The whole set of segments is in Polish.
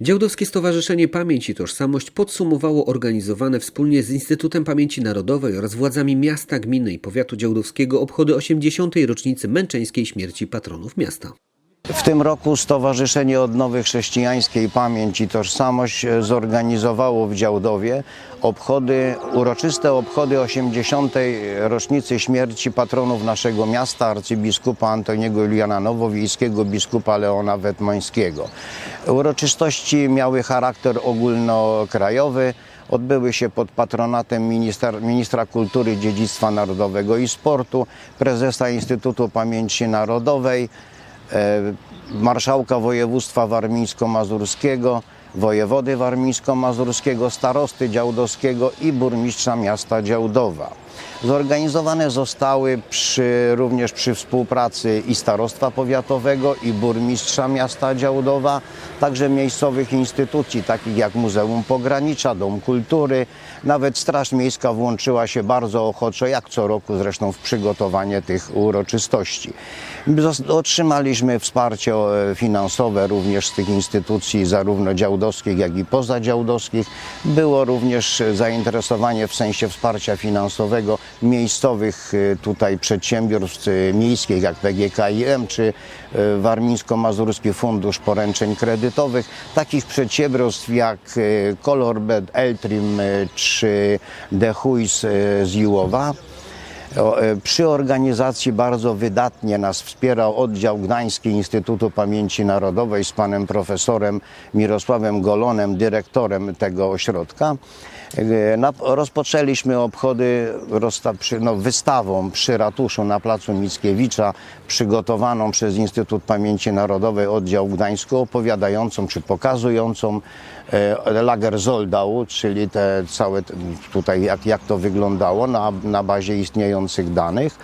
Działdowskie Stowarzyszenie Pamięć i Tożsamość podsumowało organizowane wspólnie z Instytutem Pamięci Narodowej oraz władzami miasta, gminy i powiatu działdowskiego obchody 80. rocznicy męczeńskiej śmierci patronów miasta. W tym roku Stowarzyszenie Odnowy Chrześcijańskiej Pamięć i Tożsamość e, zorganizowało w Działdowie obchody, uroczyste obchody 80. rocznicy śmierci patronów naszego miasta, arcybiskupa Antoniego Juliana Nowowiejskiego, biskupa Leona Wetmońskiego. Uroczystości miały charakter ogólnokrajowy. Odbyły się pod patronatem ministra, ministra kultury, dziedzictwa narodowego i sportu, prezesa Instytutu Pamięci Narodowej, marszałka województwa warmińsko-mazurskiego, wojewody warmińsko-mazurskiego, starosty działdowskiego i burmistrza miasta Działdowa. Zorganizowane zostały przy, również przy współpracy i starostwa powiatowego i burmistrza miasta Działdowa, także miejscowych instytucji takich jak Muzeum Pogranicza, Dom Kultury, nawet Straż Miejska włączyła się bardzo ochoczo, jak co roku zresztą w przygotowanie tych uroczystości. Otrzymaliśmy wsparcie e, finansowe również z tych instytucji, zarówno działdowskich, jak i pozadziałdowskich. Było również zainteresowanie w sensie wsparcia finansowego miejscowych e, tutaj przedsiębiorstw e, miejskich, jak PGKiM czy e, Warmińsko-Mazurski Fundusz Poręczeń Kredytowych, takich przedsiębiorstw jak Colorbed, Eltrim czy Dehuis z Jułowa. Przy organizacji bardzo wydatnie nas wspierał oddział Gdański Instytutu Pamięci Narodowej z panem profesorem Mirosławem Golonem, dyrektorem tego ośrodka. Rozpoczęliśmy obchody no, wystawą przy ratuszu na placu Mickiewicza, przygotowaną przez Instytut Pamięci Narodowej oddział Gdańsku, opowiadającą czy pokazującą e, Lager Zoldau, czyli te całe tutaj jak, jak to wyglądało na, na bazie istniejących danych.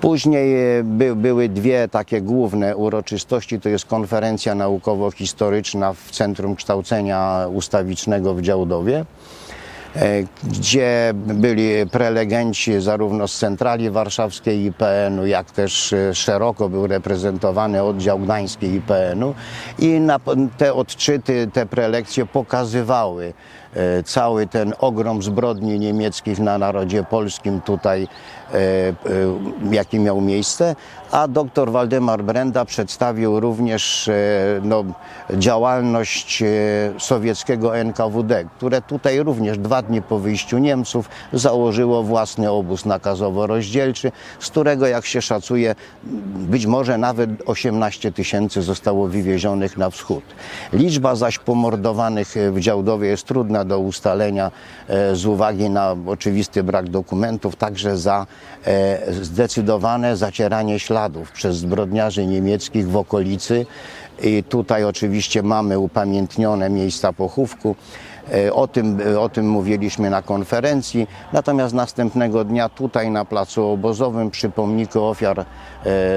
Później e, by, były dwie takie główne uroczystości, to jest konferencja naukowo-historyczna w Centrum Kształcenia Ustawicznego w Działdowie gdzie byli prelegenci zarówno z centrali warszawskiej IPN-u, jak też e, szeroko był reprezentowany oddział gdański IPN-u i te odczyty, te prelekcje pokazywały e, cały ten ogrom zbrodni niemieckich na narodzie polskim tutaj, e, e, jaki miał miejsce, a dr Waldemar Brenda przedstawił również e, no, działalność e, sowieckiego NKWD, które tutaj również dwa dni po wyjściu Niemców założyło własny obóz nakazowo-rozdzielczy, z którego jak się szacuje być może nawet 18 tysięcy zostało wywiezionych na wschód. Liczba zaś pomordowanych w Działdowie jest trudna do ustalenia e, z uwagi na oczywisty brak dokumentów, także za e, zdecydowane zacieranie śladów przez zbrodniarzy niemieckich w okolicy. I tutaj oczywiście mamy upamiętnione miejsca pochówku. E, O tym, o tym mówiliśmy na konferencji. Natomiast następnego dnia tutaj na placu obozowym przy pomniku ofiar e,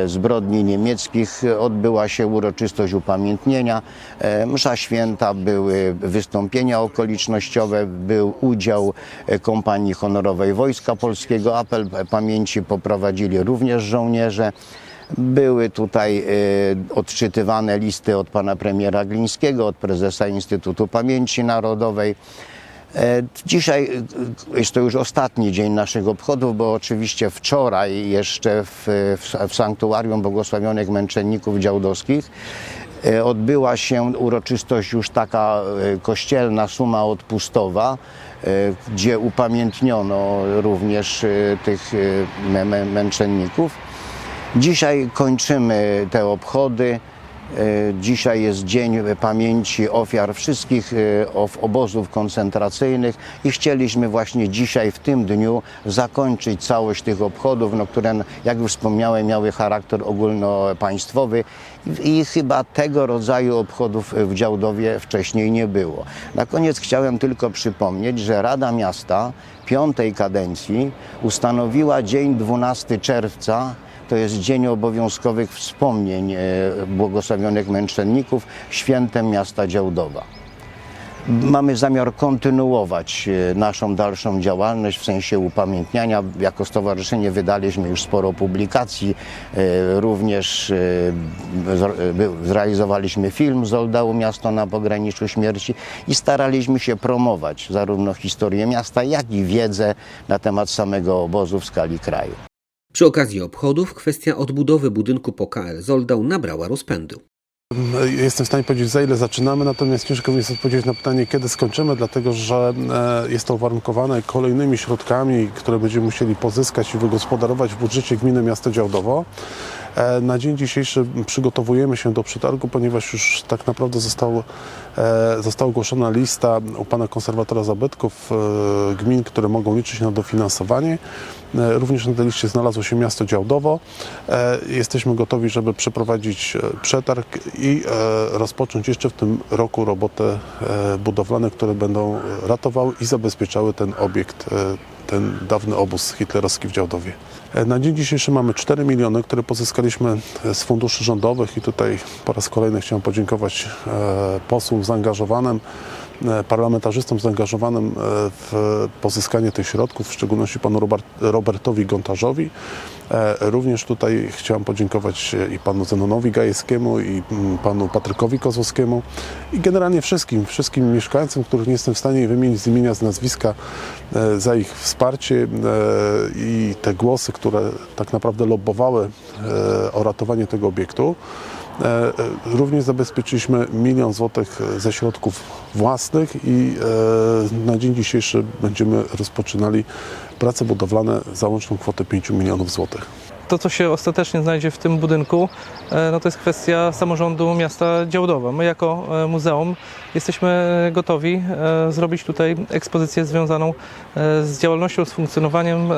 zbrodni niemieckich odbyła się uroczystość upamiętnienia. E, Msza święta, były wystąpienia okolicznościowe, był udział e, kompanii honorowej Wojska Polskiego. Apel pamięci poprowadzili również żołnierze. Były tutaj e, odczytywane listy od pana premiera Glińskiego, od prezesa Instytutu Pamięci Narodowej. E, Dzisiaj e, jest to już ostatni dzień naszych obchodów, bo oczywiście wczoraj jeszcze w, w, w sanktuarium błogosławionych męczenników działdowskich odbyła się uroczystość już taka kościelna, suma odpustowa, gdzie upamiętniono również tych mę- mę- męczenników. Dzisiaj kończymy te obchody. E, Dzisiaj jest Dzień Pamięci Ofiar wszystkich e, obozów koncentracyjnych i chcieliśmy właśnie dzisiaj, w tym dniu, zakończyć całość tych obchodów, no, które, jak już wspomniałem, miały charakter ogólnopaństwowy i chyba tego rodzaju obchodów w Działdowie wcześniej nie było. Na koniec chciałem tylko przypomnieć, że Rada Miasta piątej kadencji ustanowiła dzień 12 czerwca to jest Dzień Obowiązkowych Wspomnień e, Błogosławionych Męczenników, świętem miasta Działdowa. Mamy zamiar kontynuować e, naszą dalszą działalność w sensie upamiętniania. Jako stowarzyszenie wydaliśmy już sporo publikacji, e, również zrealizowaliśmy film Zoldał Miasto na pograniczu śmierci i staraliśmy się promować zarówno historię miasta, jak i wiedzę na temat samego obozu w skali kraju. Przy okazji obchodów kwestia odbudowy budynku po KL Zoldał nabrała rozpędu. Jestem w stanie powiedzieć, za ile zaczynamy, natomiast ciężko mi jest odpowiedzieć na pytanie, kiedy skończymy, dlatego że e, jest to uwarunkowane kolejnymi środkami, które będziemy musieli pozyskać i wygospodarować w budżecie gminy miasta Działdowo. E, Na dzień dzisiejszy przygotowujemy się do przetargu, ponieważ już tak naprawdę został, e, została ogłoszona lista u pana konserwatora zabytków e, gmin, które mogą liczyć na dofinansowanie. Również na tej liście znalazło się miasto Działdowo. Jesteśmy gotowi, żeby przeprowadzić przetarg i rozpocząć jeszcze w tym roku roboty budowlane, które będą ratowały i zabezpieczały ten obiekt, ten dawny obóz hitlerowski w Działdowie. E, Na dzień dzisiejszy mamy 4 miliony, które pozyskaliśmy e, z funduszy rządowych i tutaj po raz kolejny chciałem podziękować e, posłom zaangażowanym, parlamentarzystom zaangażowanym e, w pozyskanie tych środków, w szczególności panu Robert, Robertowi Gontarzowi. E, Również tutaj chciałem podziękować e, i panu Zenonowi Gajewskiemu, i mm, panu Patrykowi Kozłowskiemu i generalnie wszystkim, wszystkim mieszkańcom, których nie jestem w stanie wymienić z imienia, z nazwiska, e, za ich wsparcie e, i te głosy, które tak naprawdę lobbowały e, o ratowanie tego obiektu. E, e, Również zabezpieczyliśmy milion złotych ze środków własnych i e, na dzień dzisiejszy będziemy rozpoczynali prace budowlane za łączną kwotę 5 milionów złotych. To, co się ostatecznie znajdzie w tym budynku, e, no to jest kwestia samorządu miasta Działdowa. My jako e, muzeum jesteśmy gotowi e, zrobić tutaj ekspozycję związaną e, z działalnością, z funkcjonowaniem e,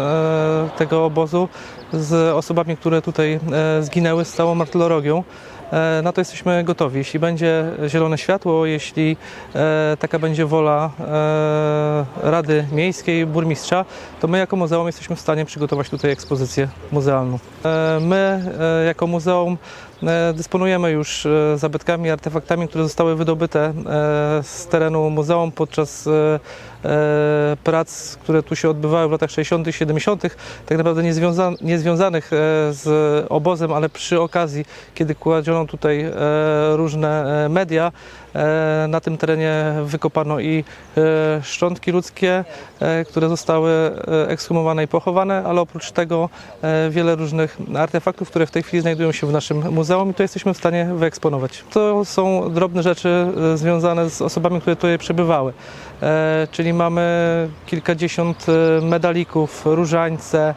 tego obozu, z osobami, które tutaj e, zginęły, z całą artylerią. E, Na to jesteśmy gotowi. Jeśli będzie zielone światło, jeśli e, taka będzie wola e, Rady Miejskiej, burmistrza, to my jako muzeum jesteśmy w stanie przygotować tutaj ekspozycję muzealną. My jako muzeum dysponujemy już e, zabytkami, artefaktami, które zostały wydobyte e, z terenu muzeum podczas e, e, prac, które tu się odbywały w latach 60., 70., tak naprawdę niezwiąza- niezwiązanych e, z obozem, ale przy okazji, kiedy kładziono tutaj e, różne e, media, e, na tym terenie wykopano i e, szczątki ludzkie, e, które zostały e, ekshumowane i pochowane, ale oprócz tego e, wiele różnych artefaktów, które w tej chwili znajdują się w naszym muzeum i to jesteśmy w stanie wyeksponować. To są drobne rzeczy e, związane z osobami, które tutaj przebywały. E, Czyli mamy kilkadziesiąt e, medalików, różańce, E,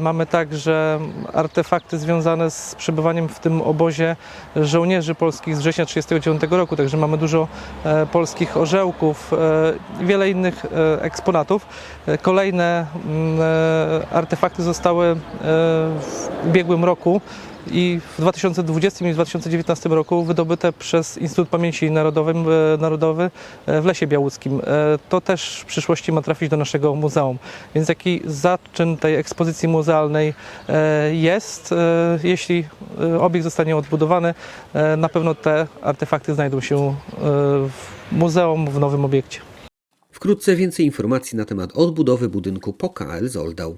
Mamy także artefakty związane z przebywaniem w tym obozie żołnierzy polskich z września 1939 roku, także mamy dużo e, polskich orzełków e, i wiele innych e, eksponatów. E, Kolejne mm, e, artefakty zostały e, w ubiegłym roku i w 2020 i w 2019 roku wydobyte przez Instytut Pamięci Narodowym, e, Narodowy e, w Lesie Białockim. E, To też w przyszłości ma trafić do naszego muzeum. Więc jaki zaczyn tej ekspozycji muzealnej e, jest, jeśli obiekt zostanie odbudowany, na pewno te artefakty znajdą się w muzeum w nowym obiekcie. Wkrótce więcej informacji na temat odbudowy budynku po KL Zoldał.